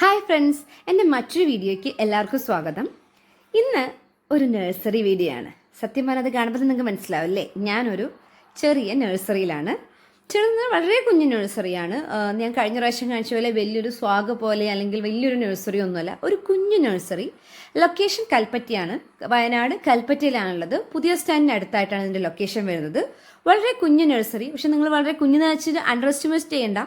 Hi friends എന്റെ മറ്റൊരു വീഡിയോയ്ക്ക് എല്ലാവർക്കും സ്വാഗതം. ഇന്ന് ഒരു നഴ്സറി വീഡിയോ ആണ് സത്യം പറഞ്ഞത് കാണുമ്പോൾ നിങ്ങൾക്ക് മനസ്സിലാവില്ലേ ഞാനൊരു ചെറിയ നഴ്സറിയിലാണ്. ചെറുത് വളരെ കുഞ്ഞു നഴ്സറിയാണ്. ഞാൻ കഴിഞ്ഞ പ്രാവശ്യം കാണിച്ച പോലെ വലിയൊരു സ്വാഗ പോലെ അല്ലെങ്കിൽ വലിയൊരു നഴ്സറി ഒന്നുമല്ല ഒരു കുഞ്ഞു നഴ്സറി. ലൊക്കേഷൻ കൽപ്പറ്റയാണ്. വയനാട് കൽപ്പറ്റയിലാണുള്ളത്. പുതിയ സ്റ്റാൻഡിന് അടുത്തായിട്ടാണ് ഇതിന്റെ ലൊക്കേഷൻ വരുന്നത്. വളരെ കുഞ്ഞു നഴ്സറി. പക്ഷെ നിങ്ങൾ വളരെ കുഞ്ഞു വെച്ചിട്ട് അണ്ടർ എസ്റ്റിമേറ്റ് ചെയ്യേണ്ട.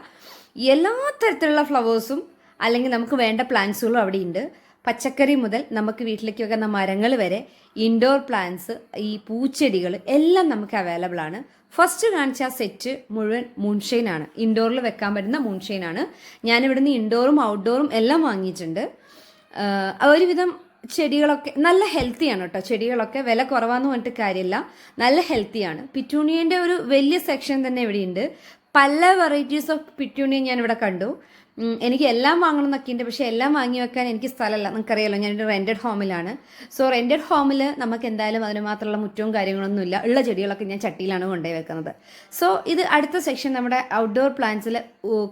എല്ലാ തരത്തിലുള്ള ഫ്ലവേഴ്സും അല്ലെങ്കിൽ നമുക്ക് വേണ്ട പ്ലാന്റ്സുകളും അവിടെ ഉണ്ട് പച്ചക്കറി മുതൽ നമുക്ക് വീട്ടിലേക്ക് വെക്കുന്ന മരങ്ങൾ വരെ ഇൻഡോർ പ്ലാന്റ്സ് ഈ പൂച്ചെടികൾ എല്ലാം നമുക്ക് അവൈലബിൾ ആണ്. ഫസ്റ്റ് കാണിച്ച ആ സെറ്റ് മുഴുവൻ മൂൺഷെയിൻ ആണ്. ഇൻഡോറിൽ വെക്കാൻ പറ്റുന്ന മൂൺഷെയിൻ ആണ്. ഞാൻ ഇവിടുന്ന് ഇൻഡോറും ഔട്ട്ഡോറും എല്ലാം വാങ്ങിയിട്ടുണ്ട്. ഒരുവിധം ചെടികളൊക്കെ നല്ല ഹെൽത്തിയാണ് കേട്ടോ ചെടികളൊക്കെ വില കുറവാന്ന് പറഞ്ഞിട്ട് കാര്യമില്ല. നല്ല ഹെൽത്തിയാണ് പിറ്റൂണിയന്റെ ഒരു വലിയ സെക്ഷൻ തന്നെ ഇവിടെയുണ്ട്. പല വെറൈറ്റീസ് ഓഫ് പിറ്റൂണിയ ഞാൻ ഇവിടെ കണ്ടു എനിക്ക് എല്ലാം വാങ്ങണം എന്നൊക്കെ ഉണ്ട് പക്ഷേ എല്ലാം വാങ്ങി വെക്കാൻ എനിക്ക് സ്ഥലമല്ല. നിങ്ങൾക്കറിയാലോ ഞാനൊരു റെന്റഡ് ഹോമിലാണ് സോ റെന്റഡ് ഹോമിൽ നമുക്ക് എന്തായാലും അതിന് മാത്രമുള്ള മുറ്റവും കാര്യങ്ങളൊന്നുമില്ല ഉള്ള ചെടികളൊക്കെ ഞാൻ ചട്ടിയിലാണ് കൊണ്ടുപോയി വെക്കുന്നത്. സോ ഇത് അടുത്ത സെക്ഷൻ നമ്മുടെ ഔട്ട്ഡോർ പ്ലാന്റ്സിൽ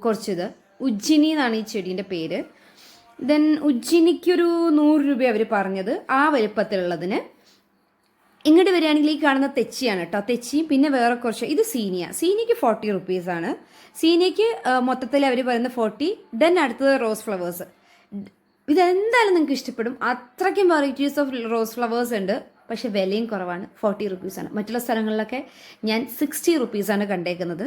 കുറച്ചിത്. ഉജ്ജിനി എന്നാണ് ഈ ചെടീന്റെ പേര്. ദെൻ ഉജ്ജിനിക്കൊരു നൂറ് രൂപ അവർ പറഞ്ഞത് ആ വലുപ്പത്തിലുള്ളതിന്. ഇങ്ങോട്ട് വരികയാണെങ്കിൽ ഈ കാണുന്ന തെച്ചിയാണ് കേട്ടോ തെച്ചിയും പിന്നെ വേറെ കുറച്ച് ഇത് സീനിയ. സീനിയക്ക് ഫോർട്ടി റുപ്പീസാണ് സീനിയക്ക് മൊത്തത്തിൽ അവർ പറയുന്ന ഫോർട്ടി ദെൻ അടുത്തത് റോസ് ഫ്ലവേഴ്സ് ഇതെന്തായാലും നിങ്ങൾക്ക് ഇഷ്ടപ്പെടും. അത്രയ്ക്കും വെറൈറ്റീസ് ഓഫ് റോസ് ഫ്ലവേഴ്സ് ഉണ്ട്. പക്ഷെ വിലയും കുറവാണ്. ഫോർട്ടി റുപ്പീസാണ് മറ്റുള്ള സ്ഥലങ്ങളിലൊക്കെ ഞാൻ സിക്സ്റ്റി റുപ്പീസാണ് കണ്ടേക്കുന്നത്.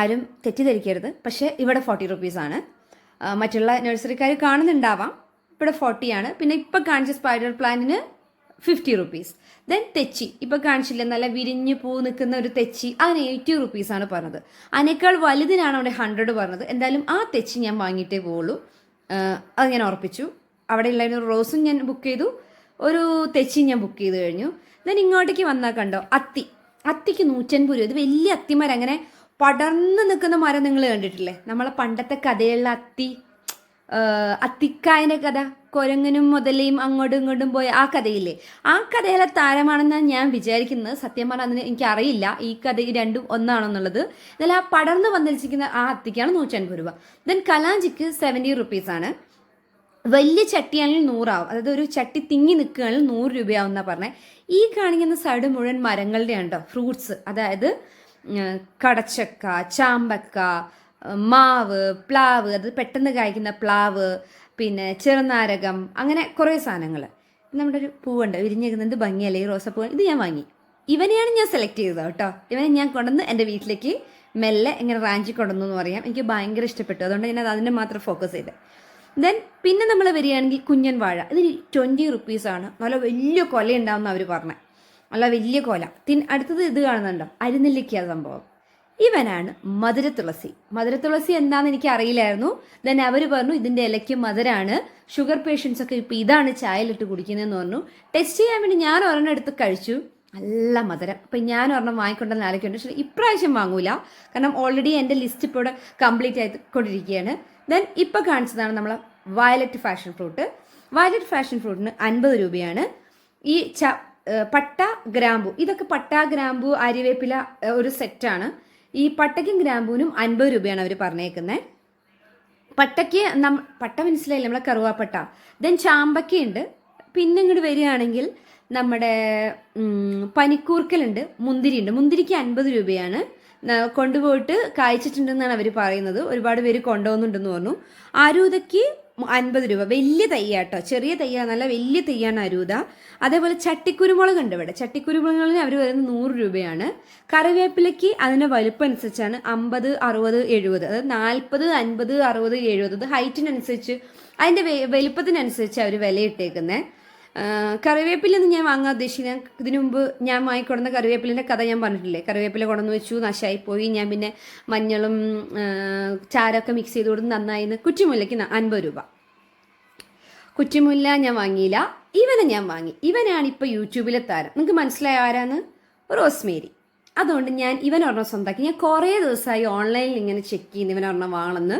ആരും തെറ്റിദ്ധരിക്കരുത്. പക്ഷേ ഇവിടെ ഫോർട്ടി റുപ്പീസാണ് മറ്റുള്ള നഴ്സറിക്കാർ കാണുന്നുണ്ടാവാം. ഇവിടെ ഫോർട്ടിയാണ് പിന്നെ ഇപ്പം കാണിച്ച സ്പൈഡർ പ്ലാന്റിന് ഫിഫ്റ്റി റുപ്പീസ് ദെൻ തെച്ചി. ഇപ്പൊ കാണിച്ചില്ല നല്ല വിരിഞ്ഞ് പൂ നിൽക്കുന്ന ഒരു തെച്ചി. അതിന് എയ്റ്റി റുപ്പീസാണ് പറഞ്ഞത്. അതിനേക്കാൾ വലുതിനാണ് അവിടെ ഹൺഡ്രഡ് പറഞ്ഞത്. എന്തായാലും ആ തെച്ചി ഞാൻ വാങ്ങിയിട്ടേ പോവുള്ളൂ. അത് ഞാൻ ഉറപ്പിച്ചു. അവിടെ ഉള്ള റോസും ഞാൻ ബുക്ക് ചെയ്തു. ഒരു തെച്ചി ഞാൻ ബുക്ക് ചെയ്ത് കഴിഞ്ഞു. ദെൻ ഇങ്ങോട്ടേക്ക് വന്നാൽ കണ്ടോ അത്തി. അത്തിക്ക് നൂറ്റൻപത് രൂപ. ഇത് വലിയ അത്തിമാരങ്ങനെ പടർന്ന് നിൽക്കുന്ന മരം നിങ്ങൾ കണ്ടിട്ടില്ലേ? നമ്മളെ പണ്ടത്തെ കഥയുള്ള അത്തി അത്തിക്കായന്റെ കഥ കൊരങ്ങനും മുതലയും അങ്ങോട്ടും ഇങ്ങോട്ടും പോയ ആ കഥയില്ലേ? ആ കഥയിലെ താരമാണെന്നാണ് ഞാൻ വിചാരിക്കുന്നത്. സത്യം പറഞ്ഞാൽ അതിന് എനിക്ക് അറിയില്ല ഈ കഥ ഈ രണ്ടും ഒന്നാണെന്നുള്ളത്. എന്നാൽ ആ പടർന്ന് വന്നിരിക്കുന്ന ആ അത്തിക്കാണ് നൂറ്റൻപത് രൂപ. ദെൻ കലാഞ്ചിക്ക് സെവന്റി റുപ്പീസാണ് വലിയ ചട്ടിയാണെങ്കിൽ നൂറാവും. അതായത് ഒരു ചട്ടി തിങ്ങി നിൽക്കുകയാണെങ്കിൽ നൂറ് രൂപയാവും എന്നാണ് പറഞ്ഞത് ഈ കാണിക്കുന്ന സൈഡ് മുഴുവൻ മരങ്ങളുടെ ഉണ്ടോ ഫ്രൂട്ട്സ് അതായത് കടച്ചക്ക ചാമ്പക്ക മാവ് പ്ലാവ് അത് പെട്ടെന്ന് കായ്ക്കുന്ന പ്ലാവ് പിന്നെ ചെറുനാരകം അങ്ങനെ കുറേ സാധനങ്ങൾ നമ്മുടെ ഒരു പൂവുണ്ട് വിരിഞ്ഞേക്കുന്നത് ഭംഗിയല്ലേ ഈ റോസപ്പൂ? ഇത് ഞാൻ വാങ്ങി. ഇവനെയാണ് ഞാൻ സെലക്ട് ചെയ്തത് കേട്ടോ. ഇവനെ ഞാൻ കൊണ്ടുവന്ന് എന്റെ വീട്ടിലേക്ക് മെല്ലെ ഇങ്ങനെ റാഞ്ചി കൊണ്ടുവന്നു എന്ന് പറയാം. എനിക്ക് ഭയങ്കര ഇഷ്ടപ്പെട്ടു. അതുകൊണ്ട് ഞാൻ അതിനെ മാത്രം ഫോക്കസ് ചെയ്തത് ദെൻ പിന്നെ നമ്മൾ വരികയാണെങ്കിൽ കുഞ്ഞൻ വാഴ. ഇതിന് ട്വന്റി റുപ്പീസാണ് നല്ല വലിയ കൊല ഉണ്ടാവുന്ന അവർ പറഞ്ഞത് നല്ല വലിയ കോല. തിൻ അടുത്തത് ഇത് കാണുന്നുണ്ടോ? അരിനെല്ലിക്ക സംഭവം. ഇവനാണ് മധുരത്തുളസി. മധുരത്തുളസി എന്താണെന്ന് എനിക്ക് അറിയില്ലായിരുന്നു ദെൻ അവർ പറഞ്ഞു ഇതിന്റെ ഇലയ്ക്ക് മധുരമാണ് ഷുഗർ പേഷ്യൻസ് ഒക്കെ ഇപ്പോൾ ഇതാണ് ചായയിലിട്ട് കുടിക്കുന്നതെന്ന് പറഞ്ഞു. ടെസ്റ്റ് ചെയ്യാൻ വേണ്ടി ഞാൻ ഒരെണ്ണം എടുത്ത് കഴിച്ചു. നല്ല മധുരം. അപ്പം ഞാൻ ഒരെണ്ണം വാങ്ങിക്കൊണ്ടെന്ന് ആലോചിക്കുന്നുണ്ട്. പക്ഷേ ഇപ്രാവശ്യം വാങ്ങൂല. കാരണം ഓൾറെഡി എന്റെ ലിസ്റ്റ് ഇപ്പോൾ ഇവിടെ കംപ്ലീറ്റ് ആയിക്കൊണ്ടിരിക്കുകയാണ്. ദെൻ ഇപ്പോൾ കാണിച്ചതാണ് നമ്മൾ violet passion fruit violet passion ഫ്രൂട്ടിന് അൻപത് രൂപയാണ്. ഈ ച പട്ട ഗ്രാമ്പു. ഇതൊക്കെ പട്ട ഗ്രാമ്പു അരിവേപ്പില ഒരു സെറ്റാണ് ഈ പട്ടയ്ക്കും ഗ്രാമ്പൂവിനും അൻപത് രൂപയാണ് അവർ പറഞ്ഞേക്കുന്നത് പട്ടയ്ക്ക് നം പട്ട മനസ്സിലായില്ല? നമ്മളെ കറുവാപ്പട്ട. ദെൻ ചാമ്പക്കയുണ്ട്. പിന്നെ ഇങ്ങോട്ട് വരികയാണെങ്കിൽ നമ്മുടെ പനിക്കൂർക്കലുണ്ട് മുന്തിരിയുണ്ട്. മുന്തിരിക്ക് അൻപത് രൂപയാണ്. കൊണ്ടുപോയിട്ട് കായ്ച്ചിട്ടുണ്ടെന്നാണ് അവർ പറയുന്നത്. ഒരുപാട് പേര് കൊണ്ടുപോകുന്നുണ്ടെന്ന് പറഞ്ഞു. അരൂതയ്ക്ക് അൻപത് രൂപ. വലിയ തയ്യാട്ടോ. ചെറിയ തയ്യാന്നല്ല നല്ല വലിയ തയ്യാണ് അരൂത. അതേപോലെ ചട്ടിക്കുരുമുളക് ഉണ്ട് ഇവിടെ? ചട്ടിക്കുരുമുളകിന് അവർ വരുന്നത് നൂറ് രൂപയാണ്. കറിവേപ്പിലയ്ക്ക് അതിന്റെ വലുപ്പം അനുസരിച്ചാണ് അമ്പത് അറുപത് എഴുപത്. അതായത് നാൽപ്പത് അൻപത് അറുപത് എഴുപത്. അത് ഹൈറ്റിനനുസരിച്ച് അതിന്റെ വലുപ്പത്തിനനുസരിച്ച് അവർ വിലയിട്ടേക്കുന്നത് കറിവേപ്പിലൊന്നും ഞാൻ വാങ്ങാൻ ഉദ്ദേശിക്കുന്നത് ഇതിനു മുമ്പ് ഞാൻ വാങ്ങിക്കൊടുന്ന കറിവേപ്പിലിന്റെ കഥ ഞാൻ പറഞ്ഞിട്ടില്ലേ? കറിവേപ്പില കൊണ്ടുവന്ന് വെച്ചു നശായിപ്പോയി. പോയി ഞാൻ പിന്നെ മഞ്ഞളും ചാരമൊക്കെ മിക്സ് ചെയ്ത് കൊടുത്ത് നന്നായിന്ന് കുറ്റിമുല്ലയ്ക്ക് അൻപത് രൂപ. കുറ്റിമുല്ല ഞാൻ വാങ്ങിയില്ല. ഇവനെ ഞാൻ വാങ്ങി. ഇവനാണ് ഇപ്പോൾ യൂട്യൂബിലെ താരം. നിങ്ങൾക്ക് മനസ്സിലായ ആരാന്ന് റോസ്മേരി. അതുകൊണ്ട് ഞാൻ ഇവൻ ഒരെണ്ണം സ്വന്തമാക്കി ഞാൻ കുറേ ദിവസമായി ഓൺലൈനിൽ ഇങ്ങനെ ചെക്ക് ചെയ്യുന്ന ഇവൻ ഒരെണ്ണം വാങ്ങണമെന്ന്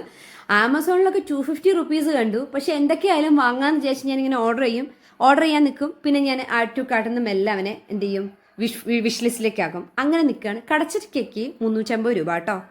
ആമസോണിലൊക്കെ ടു ഫിഫ്റ്റി റുപ്പീസ് കണ്ടു. പക്ഷെ എന്തൊക്കെയായാലും വാങ്ങാമെന്ന് വിചാരിച്ച് ഞാൻ ഇങ്ങനെ ഓർഡർ ചെയ്യും. ഓർഡർ ചെയ്യാൻ നിൽക്കും പിന്നെ ഞാൻ ആഡ് ടു കാർട്ടിൽ നിന്ന് മെല്ലെ അവനെ എന്ത് ചെയ്യും? വിഷ് വിഷ് ലിസ്റ്റിലേക്കാക്കും അങ്ങനെ നിൽക്കുകയാണ് കടച്ചക്കയ്ക്ക് മുന്നൂറ്റമ്പത് രൂപ കേട്ടോ.